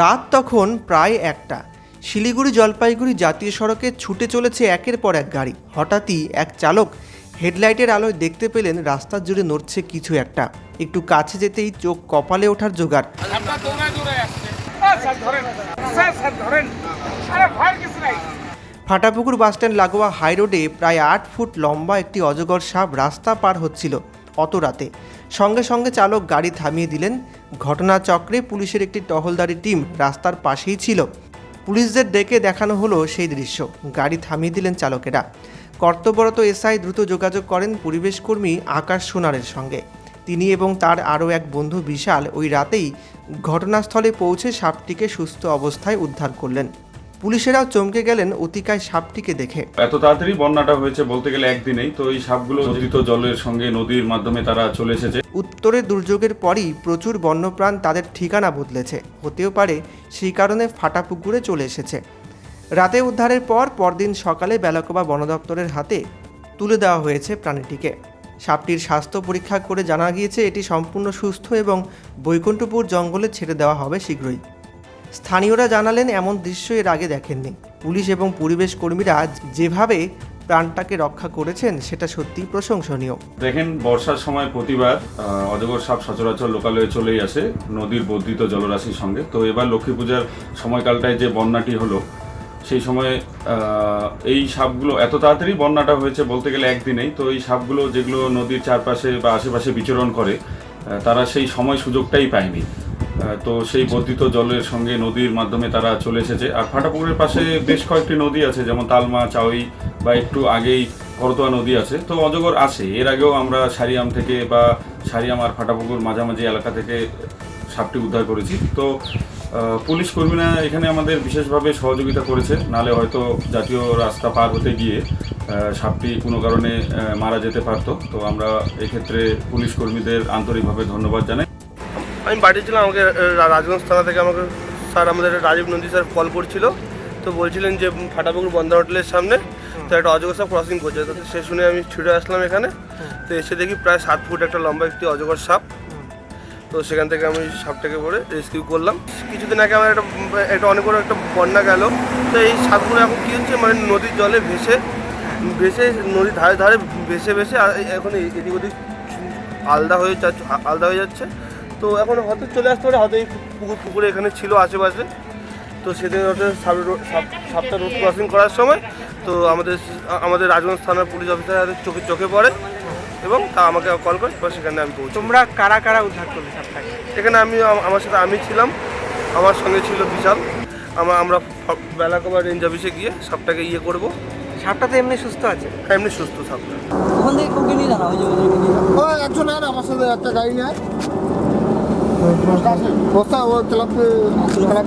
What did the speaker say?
রাত তখন প্রায় একটা। শিলিগুড়ি জলপাইগুড়ি জাতীয় সড়কে ছুটে চলেছে একের পর এক গাড়ি। হঠাৎই এক চালক হেডলাইটের আলোয় দেখতে পেলেন রাস্তা জুড়ে নড়ছে কিছু একটা। একটু কাছে যেতেই চোখ কপালে ওঠার জোগাড়। নাই। ফাটাপুকুর বাসস্ট্যান্ড লাগোয়া হাইরোডে প্রায় আট ফুট লম্বা একটি অজগর সাপ রাস্তা পার হচ্ছিল। অত রাতে। সঙ্গে সঙ্গে চালক গাড়ি থামিয়ে দিলেন। ঘটনাচক্রে পুলিশের একটি টহলদারি টিম রাস্তার পাশেই ছিল। পুলিশদের ডেকে দেখানো হলো সেই দৃশ্য। গাড়ি থামিয়ে দিলেন চালকেরা। কর্তব্যরত এসআই দ্রুত যোগাযোগ করেন পরিবেশকর্মী আকাশ সোনারের সঙ্গে। তিনি এবং তার আরও এক বন্ধু বিশাল ওই রাতেই ঘটনাস্থলে পৌঁছে সাপটিকে সুস্থ অবস্থায় উদ্ধার করলেন। পুলিশেরাও চমকে গেলেন অতিকায় সাপটিকে দেখে। এত তাড়াতাড়ি বন্যাটা হয়েছে বলতে গেলে একদিনেই তো এই সাপগুলো নদীত জলের সঙ্গে নদীর মাধ্যমে তারা চলে এসেছে। উত্তরে দুর্যোগের পরই প্রচুর বন্যপ্রাণ তাদের ঠিকানা বদলেছে। হতেও পারে সেই কারণে ফাটা পুকুরে চলে এসেছে। রাতে উদ্ধারের পর পরদিন সকালে বেলাকোবা বন দপ্তরের হাতে তুলে দেওয়া হয়েছে প্রাণীটিকে। সাপটির স্বাস্থ্য পরীক্ষা করে জানা গিয়েছে এটি সম্পূর্ণ সুস্থ এবং বৈকুণ্ঠপুর জঙ্গলে ছেড়ে দেওয়া হবে শীঘ্রই। স্থানীয়রা জানালেন, এমন দৃশ্য এর আগে দেখেননি। পুলিশ এবং পরিবেশ কর্মীরা যেভাবে প্রাণটাকে রক্ষা করেছেন, সেটা সত্যিই প্রশংসনীয়। দেখেন, বর্ষার সময় প্রতিবার অজগর সাপ সচরাচর লোকালয়ে চলেই আসে নদীর বর্ধিত জলরাশির সঙ্গে। তো এবার লক্ষ্মী পূজার সময়কালটায় যে বন্যাটি হলো, সেই সময়ে এই সাপগুলো, এত তাড়াতাড়ি বন্যাটা হয়েছে বলতে গেলে একদিনেই, তো এই সাপগুলো যেগুলো নদীর চারপাশে বা আশেপাশে বিচরণ করে তারা সেই সময় সুযোগটাই পায়নি। তো সেই বর্ধিত জলের সঙ্গে নদীর মাধ্যমে তারা চলে এসেছে। আর ফাটাপুকুরের পাশে বেশ কয়েকটি নদী আছে, যেমন তালমা চাওই বা একটু আগেই করতোয়া নদী আছে। তো অজগর আসে, এর আগেও আমরা সারিয়াম থেকে বা সারিয়াম আর ফাটাপুকুর মাঝামাঝি এলাকা থেকে সাপটি উদ্ধার করেছি। তো পুলিশ কর্মীরা এখানে আমাদের বিশেষভাবে সহযোগিতা করেছে, নালে হয়তো জাতীয় রাস্তা পার হতে গিয়ে সাপটি কোনো কারণে মারা যেতে পারতো। তো আমরা এক্ষেত্রে পুলিশ কর্মীদের আন্তরিকভাবে ধন্যবাদ জানাই। আমি বাড়ি ছিলাম আমাকে রাজগঞ্জ থানা থেকে আমাকে স্যার আমাদের রাজীব নন্দী স্যার কল করছিল। তো বলছিলেন যে ফাটাপুকুর বন্দর হোটেলের সামনে তো একটা অজগর সাপ ক্রসিং করছে। তো সে শুনে আমি ছুটে আসলাম এখানে। তো এসে দেখি প্রায় সাত ফুট একটা লম্বা একটি অজগর সাপ। তো সেখান থেকে আমি সাপটাকে পরে রেস্কিউ করলাম। কিছুদিন আগে আমার একটা একটা অনেক বড় একটা বন্যা গেল। তো এই সাপগুলো এখন কী হচ্ছে? মানে নদীর জলে ভেসে ভেসে নদীর ধারে ধারে ভেসে ভেসে এখন এই- এদিক ওদিক আলাদা হয়ে যাচ্ছে আলাদা হয়ে যাচ্ছে। তো এখন হয়তো চলে আসতে পারে হয়তো এই পুকুর পুকুরে এখানে ছিল আশেপাশে। তো সেদিন হয়তো সাপ- সাপ- সাপটা রোড ক্রসিং করার সময় তো আমাদের আমাদের রাজগঞ্জ থানার পুলিশ অফিসার চোখে চোখে পড়ে এবং তা আমাকে কল করে এবার সেখানে আমি পৌঁছি তোমরা কারা কারা উদ্ধার করলে সাপটাকে? এখানে আমি আমার সাথে আমি ছিলাম আমার সঙ্গে ছিল বিশাল। আমরা আমরা ফ- বেলাকোবা রেঞ্জ অফিসে গিয়ে সাপটাকে ইয়ে করব। সাপটা তো এমনি সুস্থ আছে? এমনি সুস্থ সাপটা। ওখান থেকে নিয়ে জানা ওই যে একজন আর আমার সাথে একটা গাড়ি নেয় Masz kasy? No całe, tyle, tyle,